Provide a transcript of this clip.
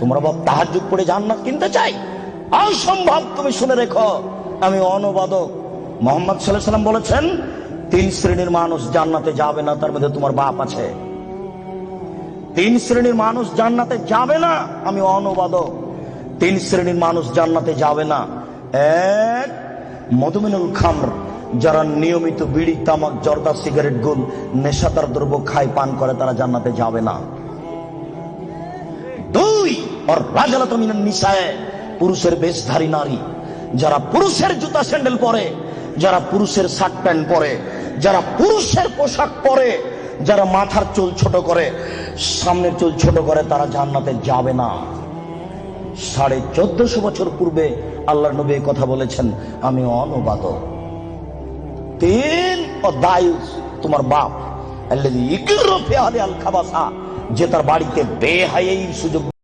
তোমরা বাপ তাহার যুগ পড়ে জান্নাত কিনতে চাই? অসম্ভব তুমি শুনে রেখো। আমি অনুবাদক মোহাম্মদ সাল্লাম বলেছেন, তিন শ্রেণির মানুষ জান্নাতে যাবে না, তার মধ্যে তোমার বাপ আছে। তিন শ্রেণির মানুষ জান্নাতে যাবে না, আমি অনুবাদক। তিন শ্রেণির মানুষ জান্নাতে যাবে না। এক, মধুমিনুল খামর, যারা নিয়মিত বিড়ি, তামাক, জর্দা, সিগারেট, গুল, নেশাদার দ্রব্য খায়, পান করে, তারা জান্নাতে যাবে না। পুরুষের বেশধারী নারী। যারা পুরুষের জুতা স্যান্ডেল পরে, যারা পুরুষের শার্ট প্যান্ট পরে, যারা পুরুষের পোশাক পরে, যারা মাথার চুল ছোট করে, সামনের চুল ছোট করে, তারা জান্নাতে যাবে না। সাড়ে চোদ্দশো বছর পূর্বে আল্লাহ নবী কথা বলেছেন, আমি অনুবাদক তিন ও দায়ুস তোমার বাপ যে তার বাড়িতে বেহায়াইর সুযোগ